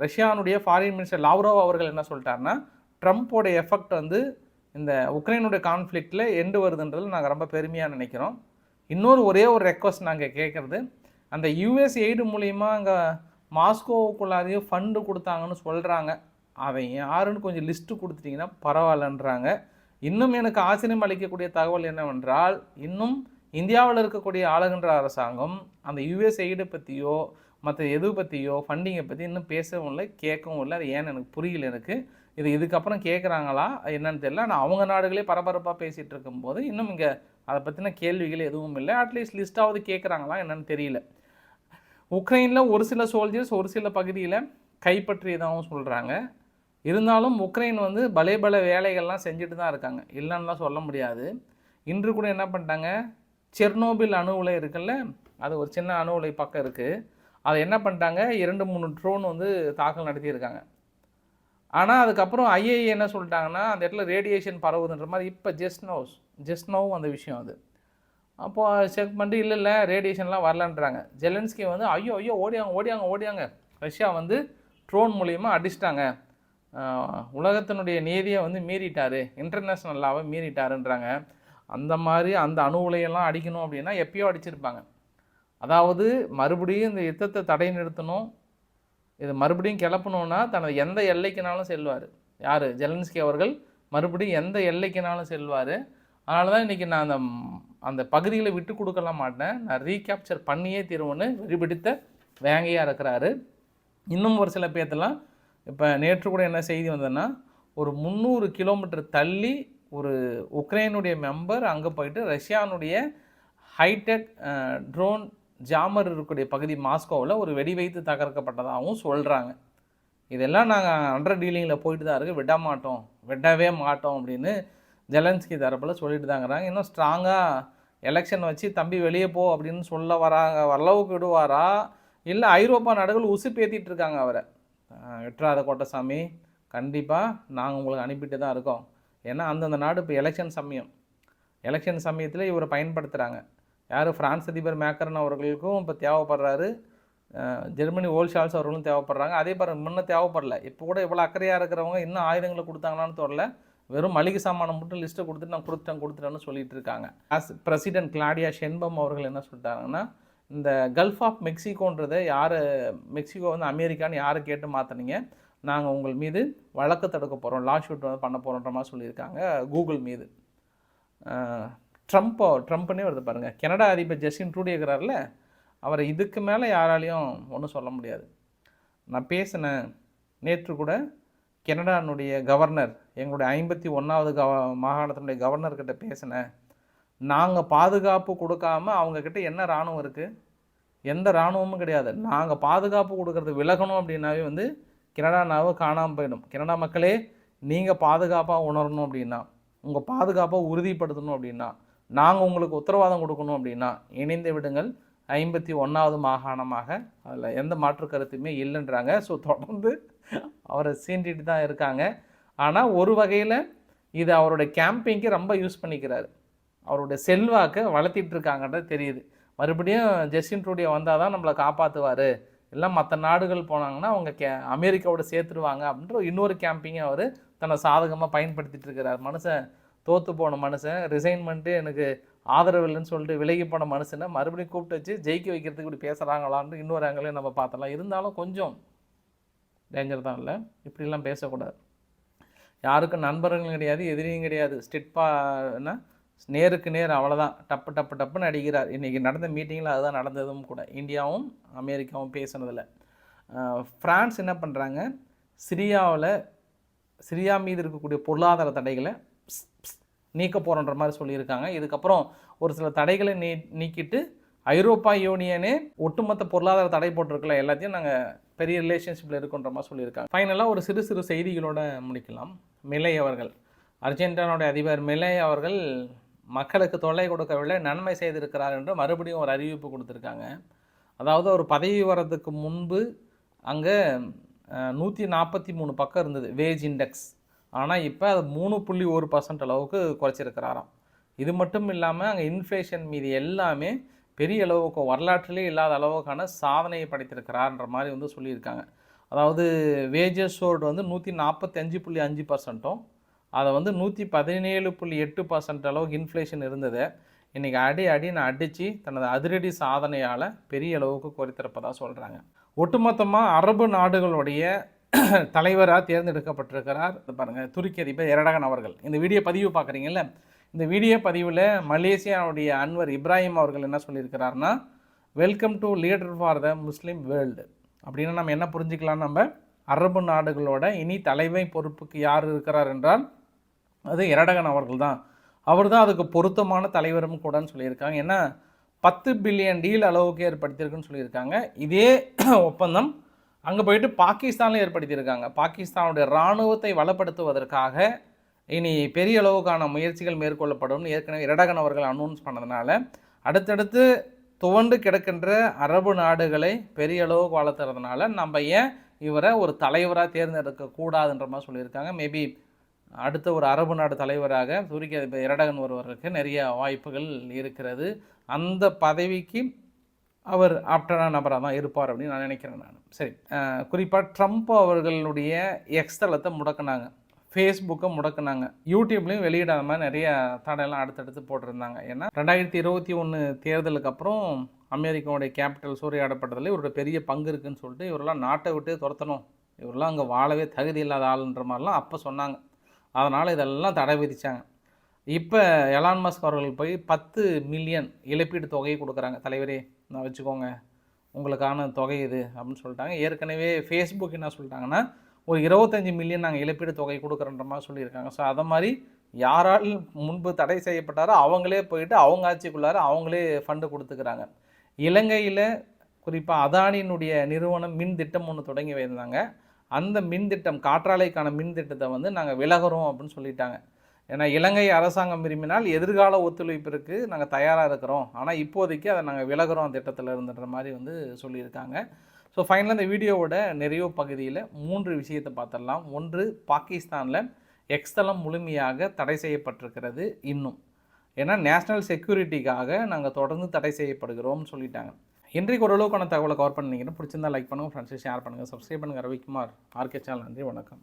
ரஷ்யானுடைய ஃபாரின் மினிஸ்டர் லாவ்ரோவ் அவர்கள் என்ன சொல்லிட்டாருன்னா ட்ரம்ப்போட எஃபெக்ட் வந்து இந்த உக்ரைனுடைய கான்ஃப்ளிக்டில் எண்டு வருதுன்றது நாங்கள் ரொம்ப பெருமையாக நினைக்கிறோம். இன்னொரு ஒரே ஒரு ரெக்வஸ்ட் நாங்கள் கேட்குறது. அந்த யூஎஸ் எய்டு மூலிமா அங்கே மாஸ்கோவுக்குள்ளாரையும் ஃபண்டு கொடுத்தாங்கன்னு சொல்கிறாங்க அவன் யாருன்னு கொஞ்சம் லிஸ்ட்டு கொடுத்துட்டிங்கன்னா பரவாயில்லன்றாங்க. இன்னும் எனக்கு ஆச்சரியம் அளிக்கக்கூடிய தகவல் என்னவென்றால் இன்னும் இந்தியாவில் இருக்கக்கூடிய ஆளுகின்ற அரசாங்கம் அந்த யுஎஸ் எய்டை பற்றியோ மற்ற எது பற்றியோ ஃபண்டிங்கை பற்றி இன்னும் பேசவும் இல்லை கேட்கவும் இல்லை. அது ஏன்னு எனக்கு புரியல எனக்கு. இது இதுக்கப்புறம் கேட்குறாங்களா என்னன்னு தெரியல. ஆனால் அவங்க நாடுகளே பரபரப்பாக பேசிகிட்டு இருக்கும்போது இன்னும் இங்கே அதை பற்றின கேள்விகள் எதுவும் இல்லை. அட்லீஸ்ட் லிஸ்ட்டாவது கேட்குறாங்களா என்னன்னு தெரியல. உக்ரைனில் ஒரு சில சோல்ஜர்ஸ் ஒரு சில பகுதியில் கைப்பற்றியதாகவும் சொல்கிறாங்க இருந்தாலும் உக்ரைன் வந்து பலே பல வேலைகள்லாம் செஞ்சுட்டு தான் இருக்காங்க. இல்லைன்னுலாம் சொல்ல முடியாது. இன்று கூட என்ன பண்ணிட்டாங்க? செர்னோபில் அணு உலை இருக்குல்ல அது ஒரு சின்ன அணு உலை பக்கம் இருக்குது அதை என்ன பண்ணிட்டாங்க? இரண்டு மூணு ட்ரோன் வந்து தாக்கல் நடத்தியிருக்காங்க. ஆனால் அதுக்கப்புறம் ஐஏஏ என்ன சொல்லிட்டாங்கன்னா அந்த இடத்துல ரேடியேஷன் பரவுதுன்ற மாதிரி இப்போ ஜஸ்ட் நோஸ் ஜஸ்ட் நோவும் அந்த விஷயம் அது. அப்போது செக் பண்ணிட்டு இல்லை இல்லை ரேடியேஷன்லாம் வரலன்றாங்க. ஜெலன்ஸ்கி வந்து ஐயோ ஐயோ ஓடியாங்க ஓடியாங்க ஓடியாங்க. ரஷ்யா வந்து ட்ரோன் மூலியமாக அடிச்சிட்டாங்க. உலகத்தினுடைய நீதியை வந்து மீறிட்டாரு. இன்டர்நேஷ்னல் லாவை மீறிட்டாருன்றாங்க. அந்த மாதிரி அந்த அணு உலையெல்லாம் அடிக்கணும் அப்படின்னா எப்பயோ அடிச்சிருப்பாங்க. அதாவது மறுபடியும் இந்த யுத்தத்தை தடை நிறுத்தணும். இது மறுபடியும் கிளப்பணும்னா தனது எந்த எல்லைக்குனாலும் செல்வார். யார்? ஜெலன்ஸ்கி அவர்கள் மறுபடியும் எந்த எல்லைக்குனாலும் செல்வார். அதனால தான் இன்றைக்கி நான் அந்த அந்த பகுதிகளை விட்டு கொடுக்கலாம் மாட்டேன். நான் ரீகேப்சர் பண்ணியே தீருவோன்னு வெறிபிடித்த வேங்கையாக இருக்கிறாரு. இன்னும் ஒரு சில பேர்த்தெல்லாம் இப்போ நேற்று கூட என்ன செய்தி வந்ததுன்னா ஒரு முந்நூறு கிலோமீட்டர் தள்ளி ஒரு உக்ரைனுடைய மெம்பர் அங்கே போயிட்டு ரஷ்யானுடைய ஹைடெக் ட்ரோன் ஜாமர் இருக்கக்கூடிய பகுதி மாஸ்கோவில் ஒரு வெடி வைத்து தகர்க்கப்பட்டதாகவும் சொல்கிறாங்க இதெல்லாம் நாங்கள் அண்டர் டீலிங்கில் போயிட்டு தான் இருக்குது விட மாட்டோம். விடவே மாட்டோம் அப்படின்னு ஜெலன்ஸ்கி தரப்பில் சொல்லிட்டு தாங்கிறாங்க இன்னும் ஸ்ட்ராங்காக எலெக்ஷன் வச்சு தம்பி வெளியே போ அப்படின்னு சொல்ல வராங்க. வரளவுக்கு விடுவாரா? இல்லை ஐரோப்பா நாடுகள் உசுப்பேத்திட்டு இருக்காங்க அவரை. வெற்றாத கோட்டசாமி கண்டிப்பாக நாங்கள் உங்களுக்கு அனுப்பிட்டு தான் இருக்கோம். ஏன்னா அந்தந்த நாடு இப்போ எலெக்ஷன் சமயம். எலெக்ஷன் சமயத்தில் இவரை பயன்படுத்துகிறாங்க யார்? ஃப்ரான்ஸ் அதிபர் மேக்கரன் அவர்களுக்கும் இப்போ தேவைப்படுறாரு. ஜெர்மனி ஓல்ஷால்ஸ் அவர்களும் தேவைப்படுறாங்க. அதே பாருங்க முன்ன தேவைப்படல. இப்போ கூட இவ்வளோ அக்கறையாக இருக்கிறவங்க இன்னும் ஆயுதங்களை கொடுத்தாங்களான்னு தெரியல. வெறும் மளிகை சாமானம் மட்டும் லிஸ்ட்டை கொடுத்துட்டு நான் கொடுத்துட்டேன் கொடுத்துட்டேன்னு சொல்லிட்டு இருக்காங்க. ஆஸ் பிரசிடென்ட் கிளாடியா ஷென்பம் அவர்கள் என்ன சொல்லிட்டாங்கன்னா இந்த கல்ஃப் ஆஃப் மெக்சிகோன்றதை யார் மெக்சிகோ வந்து அமெரிக்கான்னு யாரை கேட்டு மாற்றினீங்க நாங்கள் உங்கள் மீது வழக்கு தடுக்க போகிறோம் லா ஷூட் வந்து பண்ண போகிறோன்ற மாதிரி சொல்லியிருக்காங்க கூகுள் மீது. ட்ரம்ப்போ ட்ரம்ப்னே வருது பாருங்கள் கனடா அதிபர் ஜஸ்டின் ட்ரூடி இருக்கிறார்ல அவரை இதுக்கு மேலே யாராலையும் ஒன்றும் சொல்ல முடியாது. நான் பேசினேன் நேற்று கூட கனடானுடைய கவர்னர் எங்களுடைய ஐம்பத்தி ஒன்றாவது கவ மாகாணத்தினுடைய கவர்னர்கிட்ட பேசினேன் நாங்கள் பாதுகாப்பு கொடுக்காம அவங்கக்கிட்ட என்ன இராணுவம் இருக்குது எந்த இராணுவமும் கிடையாது. நாங்கள் பாதுகாப்பு கொடுக்கறது விலகணும் அப்படின்னாவே வந்து கனடா காணாமல் போயிடும். கனடா மக்களே நீங்கள் பாதுகாப்பாக உணரணும் அப்படின்னா உங்கள் பாதுகாப்பை உறுதிப்படுத்தணும் அப்படின்னா நாங்கள் உங்களுக்கு உத்தரவாதம் கொடுக்கணும் அப்படின்னா இணைந்து விடுங்கள். ஐம்பத்தி ஒன்றாவது மாகாணமாக அதில் எந்த மாற்று கருத்துமே இல்லைன்றாங்க. ஸோ தொடர்ந்து அவரை சீண்டிட்டு தான் இருக்காங்க. ஆனால் ஒரு வகையில் இது அவருடைய கேம்பிங்க்கு ரொம்ப யூஸ் பண்ணிக்கிறாரு. அவருடைய செல்வாக்கை வளர்த்திட்டு இருக்காங்கன்றது தெரியுது. மறுபடியும் ஜஸ்டின் ட்ரூடியோ வந்தால் தான் நம்மளை காப்பாற்றுவார். இல்லை மற்ற நாடுகள் போனாங்கன்னா அவங்க கே அமெரிக்காவோட சேர்த்துருவாங்க அப்படின்ற இன்னொரு கேம்பிங்கை அவர் தன்னை சாதகமாக பயன்படுத்திட்டு இருக்கிறார் மனுஷன் தோற்று போன மனுஷன் ரிசைன்மெண்ட்டு எனக்கு ஆதரவு இல்லைன்னு சொல்லிட்டு விலகி போன மனுஷனை மறுபடியும் கூப்பிட்டு வச்சு ஜெயிக்க வைக்கிறதுக்கு இப்படி பேசுகிறாங்களான்னு இன்னொரு ஆங்கிலையும் நம்ம பார்த்தலாம் இருந்தாலும் கொஞ்சம் டேஞ்சர் தான் இல்லை. இப்படிலாம் பேசக்கூடாது. யாருக்கும் நண்பர்களும் கிடையாது எதிரியும் கிடையாது. ஸ்டிட்பானா நேருக்கு நேர் அவ்வளோதான் டப்பு டப்பு டப்புன்னு அடிக்கிறார். இன்றைக்கி நடந்த மீட்டிங்கில் அதுதான் நடந்ததும் கூட. இந்தியாவும் அமெரிக்காவும் பேசுனதில் ஃப்ரான்ஸ் என்ன பண்ணுறாங்க சிரியாவில் சிரியா மீது இருக்கக்கூடிய பொருளாதார தடைகளை நீக்க போகிறோன்ற மாதிரி சொல்லியிருக்காங்க. இதுக்கப்புறம் ஒரு சில தடைகளை நீ நீக்கிட்டு ஐரோப்பா யூனியனே ஒட்டுமொத்த பொருளாதார தடை போட்டிருக்கல எல்லாத்தையும் நாங்கள் பெரிய ரிலேஷன்ஷிப்பில் இருக்கோன்ற மாதிரி சொல்லியிருக்காங்க. ஃபைனலாக ஒரு சிறு சிறு செய்திகளோட முடிக்கலாம். மிலை அவர்கள். அர்ஜென்டினாவுடைய அதிபர் மிலை அவர்கள் மக்களுக்கு தொல்லை கொடுக்கவில்லை நன்மை செய்திருக்கிறார் என்று மறுபடியும் ஒரு அறிவிப்பு கொடுத்துருக்காங்க. அதாவது ஒரு பதவி வர்றதுக்கு முன்பு அங்கே நூற்றி நாற்பத்தி மூணு பக்கம் இருந்தது வேஜ் இண்டெக்ஸ் ஆனால் இப்போ அது மூணு புள்ளி ஒரு பர்சன்ட் அளவுக்கு குறைச்சிருக்கிறாராம். இது மட்டும் இல்லாமல் அங்கே இன்ஃப்ளேஷன் மீது எல்லாமே பெரிய அளவுக்கு வரலாற்றிலே இல்லாத அளவுக்கான சாதனையை படைத்திருக்கிறார்ன்ற மாதிரி வந்து சொல்லியிருக்காங்க. அதாவது வேஜஸ் சோர்டு வந்து நூற்றி நாற்பத்தஞ்சு புள்ளி அஞ்சு பர்சன்ட்டும் அதை வந்து நூற்றி பதினேழு புள்ளி எட்டு பர்சன்ட் அளவுக்கு இன்ஃப்ளேஷன் இருந்ததை. இன்றைக்கி அடி அடி நான் அடித்து தனது அதிரடி சாதனையால் பெரிய அளவுக்கு குறைத்திருப்பதாக சொல்கிறாங்க ஒட்டுமொத்தமாக அரபு நாடுகளுடைய தலைவராக தேர்ந்தெடுக்கப்பட்டிருக்கிறார். பாருங்கள் துருக்கி அதிபர் எரடகன் அவர்கள். இந்த வீடியோ பதிவு பார்க்குறீங்கல்ல இந்த வீடியோ பதிவில் மலேசியாவுடைய அன்வர் இப்ராஹிம் அவர்கள் என்ன சொல்லியிருக்கிறார்னா welcome to leader for the Muslim world அப்படின்னு நம்ம என்ன புரிஞ்சுக்கலாம் நம்ம அரபு நாடுகளோட இனி தலைமை பொறுப்புக்கு யார் இருக்கிறார் என்றால் அது எரடகன் அவர்கள் தான். அவர் தான் அதுக்கு பொருத்தமான தலைவரும் கூடன்னு சொல்லியிருக்காங்க. ஏன்னா பத்து பில்லியன் டீல் அளவுக்கு ஏற்படுத்தியிருக்குன்னு சொல்லியிருக்காங்க. இதே ஒப்பந்தம் அங்கே போயிட்டு பாகிஸ்தானில் ஏற்படுத்தியிருக்காங்க. பாகிஸ்தானுடைய இராணுவத்தை வளப்படுத்துவதற்காக இனி பெரிய அளவுக்கான முயற்சிகள் மேற்கொள்ளப்படும் ஏற்கனவே இரடகன் அவர்கள் அனௌன்ஸ் பண்ணதுனால அடுத்தடுத்து துவண்டு கிடக்கின்ற அரபு நாடுகளை பெரிய அளவுக்கு வளர்த்துறதுனால நம்ம ஏன் இவரை ஒரு தலைவராக தேர்ந்தெடுக்க கூடாதுன்ற மாதிரி சொல்லியிருக்காங்க. மேபி அடுத்த ஒரு அரபு நாடு தலைவராக சூரிய இப்போ இரடகன் ஒருவருக்கு நிறைய வாய்ப்புகள் இருக்கிறது. அந்த பதவிக்கு அவர் ஆப்டரான நபராக தான் இருப்பார் அப்படின்னு நான் நினைக்கிறேன் நான். சரி குறிப்பாக ட்ரம்ப் அவர்களுடைய எக்ஸ்தலத்தை முடக்கினாங்க. ஃபேஸ்புக்கை முடக்குனாங்க. யூடியூப்லேயும் வெளியிடாத மாதிரி நிறைய தடையெல்லாம் அடுத்தடுத்து போட்டிருந்தாங்க. ஏன்னா ரெண்டாயிரத்தி இருபத்தி ஒன்று தேர்தலுக்கு அப்புறம் அமெரிக்காவுடைய கேபிட்டல் சூறையாடப்பட்டதில் இவரோட பெரிய பங்கு இருக்குன்னு சொல்லிட்டு இவரெல்லாம் நாட்டை விட்டு துரத்தணும். இவரெல்லாம் அங்கே வாழவே தகுதி இல்லாத ஆளுன்ற மாதிரிலாம் அப்போ சொன்னாங்க. அதனால் இதெல்லாம் தடை விதித்தாங்க இப்போ எலான் மஸ்க் அவர்கள் போய் பத்து மில்லியன் இழப்பீடு தொகையை கொடுக்குறாங்க. தலைவரே நான் வச்சுக்கோங்க. உங்களுக்கான தொகை இது அப்படின்னு சொல்லிட்டாங்க. ஏற்கனவே ஃபேஸ்புக் என்ன சொல்லிட்டாங்கன்னா ஒரு இருபத்தஞ்சி மில்லியன் நாங்கள் இழப்பீடு தொகை கொடுக்குறன்ற மாதிரி சொல்லியிருக்காங்க. ஸோ அதை மாதிரி யாரால் முன்பு தடை செய்யப்பட்டாரோ அவங்களே போயிட்டு அவங்க ஆட்சிக்குள்ளார அவங்களே ஃபண்டு கொடுத்துக்கிறாங்க. இலங்கையில் குறிப்பாக அதானியினுடைய நிறுவனம் மின் திட்டம் ஒன்று தொடங்கி வைந்தாங்க அந்த மின் திட்டம் காற்றாலைக்கான மின் திட்டத்தை வந்து நாங்கள் விலகிறோம் அப்படின்னு சொல்லிட்டாங்க. ஏன்னா இலங்கை அரசாங்கம் விரும்பினால் எதிர்கால ஒத்துழைப்பிற்கு நாங்கள் தயாராக இருக்கிறோம். ஆனால் இப்போதைக்கு அதை நாங்கள் விலகிறோம் திட்டத்தில் இருந்துன்ற மாதிரி வந்து சொல்லியிருக்காங்க. ஸோ ஃபைனலாக இந்த வீடியோவோட நிறைவு பகுதியில் மூன்று விஷயத்தை பார்த்துடலாம். ஒன்று பாகிஸ்தானில் எக்ஸ்தலம் முழுமையாக தடை செய்யப்பட்டிருக்கிறது இன்னும். ஏன்னா நேஷ்னல் செக்யூரிட்டிக்காக நாங்கள் தொடர்ந்து தடை செய்யப்படுகிறோம்னு சொல்லிட்டாங்க. இன்றைக்கு ஓரளவுக்கான தகவலை கவர் பண்ணிங்கன்னா பிடிச்சிருந்தா லைக் பண்ணுங்கள் ஃப்ரெண்ட்ஸை ஷேர் பண்ணுங்கள் சப்ஸ்கிரைப் பண்ணுங்கள் ரவிக்குமார் ஆர்கே சேனல் நன்றி வணக்கம்.